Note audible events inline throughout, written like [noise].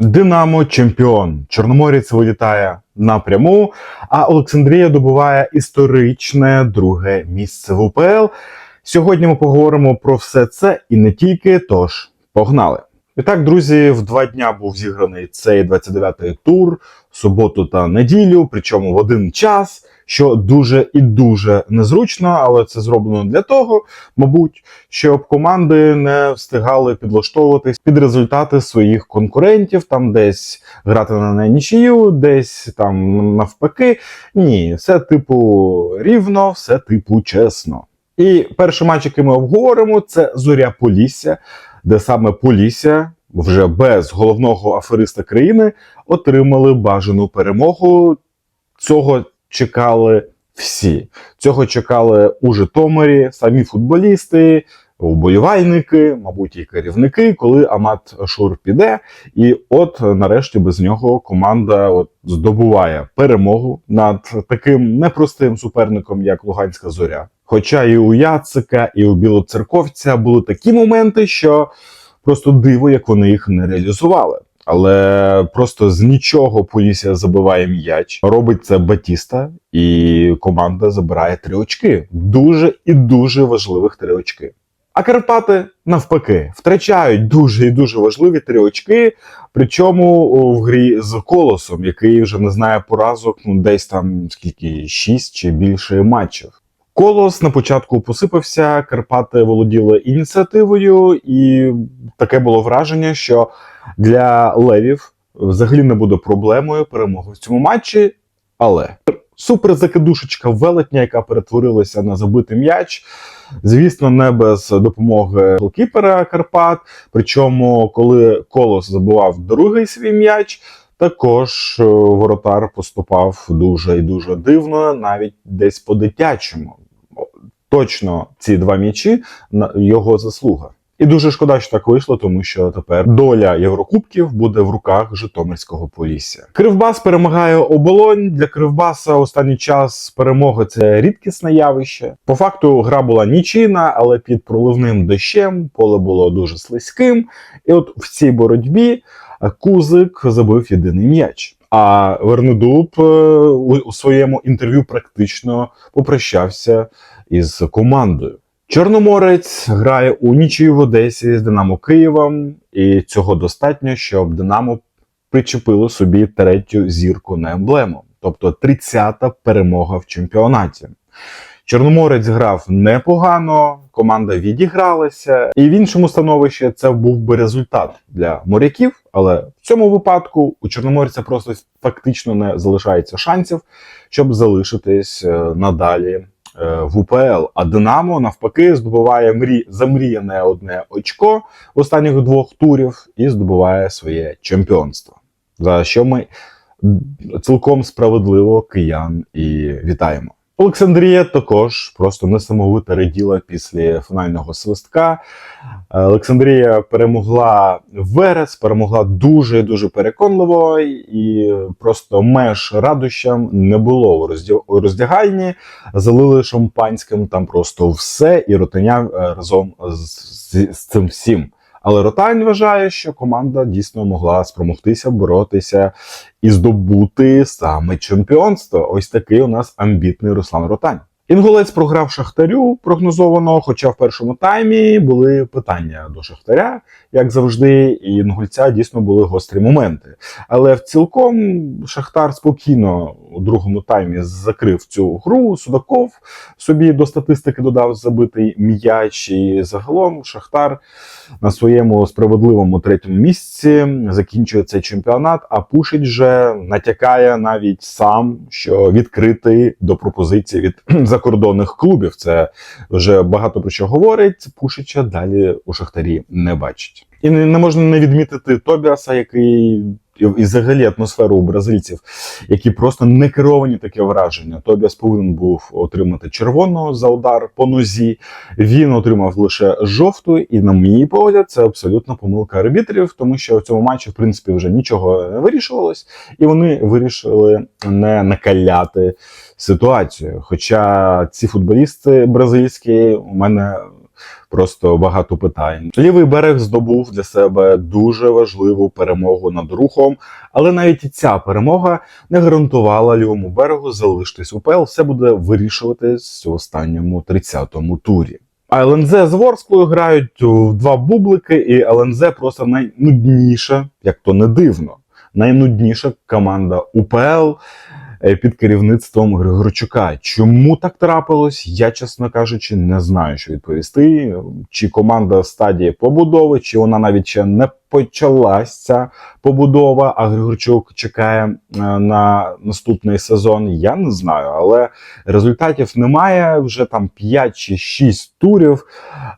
Динамо чемпіон. Чорноморець вилітає напряму, а Олександрія добуває історичне друге місце в УПЛ. Сьогодні ми поговоримо про все це і не тільки. Тож погнали. І так, друзі, в два дня був зіграний цей 29-й тур, суботу та неділю, причому в один час, що дуже і дуже незручно, але це зроблено для того, мабуть, щоб команди не встигали підлаштовуватись під результати своїх конкурентів, там десь грати на нічию, десь там навпаки. Ні, все типу рівно, все типу чесно. І перший матч, який ми обговоримо, це Зоря Полісся, де саме Полісся вже без головного афериста країни отримали бажану перемогу. Цього чекали всі. Цього чекали у Житомирі самі футболісти, уболівальники, мабуть, і керівники, коли Амат Шур піде. І от нарешті без нього команда от здобуває перемогу над таким непростим суперником, як Луганська Зоря. Хоча і у Яцика, і у Білоцерковця були такі моменти, що просто диво, як вони їх не реалізували. Але просто з нічого Полісся забиває м'яч. Робить це Батіста, і команда забирає три очки. Дуже і дуже важливих три очки. А Карпати навпаки втрачають дуже і дуже важливі три очки. Причому в грі з колосом, який вже не знає поразок, ну десь там скільки шість чи більше матчів. Колос на початку посипався, Карпати володіли ініціативою, і таке було враження, що для левів взагалі не буде проблемою перемоги в цьому матчі. Але суперзакидушечка велетня, яка перетворилася на забитий м'яч. Звісно, не без допомоги голкіпера Карпат. Причому, коли Колос забував другий свій м'яч, також е, воротар поступав дуже і дуже дивно, навіть десь по-дитячому. Точно ці два м'ячі його заслуга. І дуже шкода, що так вийшло, тому що тепер доля Єврокубків буде в руках Житомирського Полісся. Кривбас перемагає оболонь. Для Кривбаса останній час перемоги це рідкісне явище. По факту гра була нічийна, але під проливним дощем поле було дуже слизьким. І от в цій боротьбі Кузик забив єдиний м'яч. А Вернедуб е, у своєму інтерв'ю практично попрощався із командою. Чорноморець грає у нічию в Одесі з Динамо Києвом, і цього достатньо, щоб Динамо причепило собі третю зірку на емблему, тобто 30-та перемога в чемпіонаті. Чорноморець грав непогано, команда відігралася, і в іншому становищі це був би результат для моряків. Але в цьому випадку у Чорноморця просто фактично не залишається шансів, щоб залишитись е, надалі е, в УПЛ. А Динамо навпаки здобуває мрі... замріяне одне очко в останніх двох турів і здобуває своє чемпіонство. За що ми цілком справедливо киян і вітаємо. Олександрія також просто несамовито раділа після фінального свистка. Олександрія перемогла Верес, перемогла дуже дуже переконливо, і просто меж радощам не було у роздя- роздягальні. Залили шампанським там просто все, і ротиня е, разом з, з, з цим всім. Але Ротань вважає, що команда дійсно могла спромогтися боротися і здобути саме чемпіонство. Ось такий у нас амбітний Руслан Ротань. Інгулець програв Шахтарю прогнозовано, хоча в першому таймі були питання до Шахтаря, як завжди, і інгульця дійсно були гострі моменти. Але в цілком Шахтар спокійно у другому таймі закрив цю гру. Судаков собі до статистики додав забитий м'яч. І загалом Шахтар на своєму справедливому третьому місці закінчує цей чемпіонат. А Пушич же натякає навіть сам, що відкритий до пропозицій від [clears throat] закордонних клубів. Це вже багато про що говорить. Пушича далі у Шахтарі не бачить. І не, можна не відмітити Тобіаса, який і взагалі атмосферу у бразильців, які просто не керовані таке враження. Тобіас повинен був отримати червоного за удар по нозі. Він отримав лише жовту, і на мій погляд, це абсолютно помилка арбітрів, тому що в цьому матчі, в принципі, вже нічого не вирішувалось, і вони вирішили не накаляти ситуацію. Хоча ці футболісти бразильські у мене просто багато питань. Лівий берег здобув для себе дуже важливу перемогу над рухом, але навіть і ця перемога не гарантувала лівому берегу залишитись в УПЛ. Все буде вирішуватись у останньому 30-му турі. А ЛНЗ з Ворсклою грають у два бублики, і ЛНЗ просто найнудніша, як то не дивно, найнудніша команда УПЛ під керівництвом Григорчука. Чому так трапилось? Я, чесно кажучи, не знаю, що відповісти. Чи команда в стадії побудови, чи вона навіть ще не почалась ця побудова, а Григорчук чекає е, на наступний сезон. Я не знаю, але результатів немає. Вже там 5 чи 6 турів.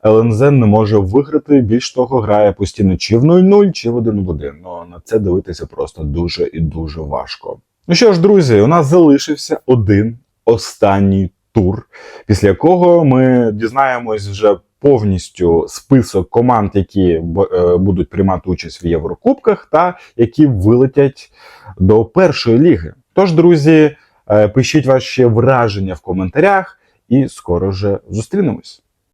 ЛНЗ не може виграти. Більш того, грає постійно чи в 0-0, чи в 1-1. Ну на це дивитися просто дуже і дуже важко. Ну що ж, друзі, у нас залишився один останній тур, після якого ми дізнаємось вже повністю список команд, які е, будуть приймати участь в Єврокубках, та які вилетять до першої ліги. Тож, друзі, е, пишіть ваші враження в коментарях, і скоро вже зустрінемось.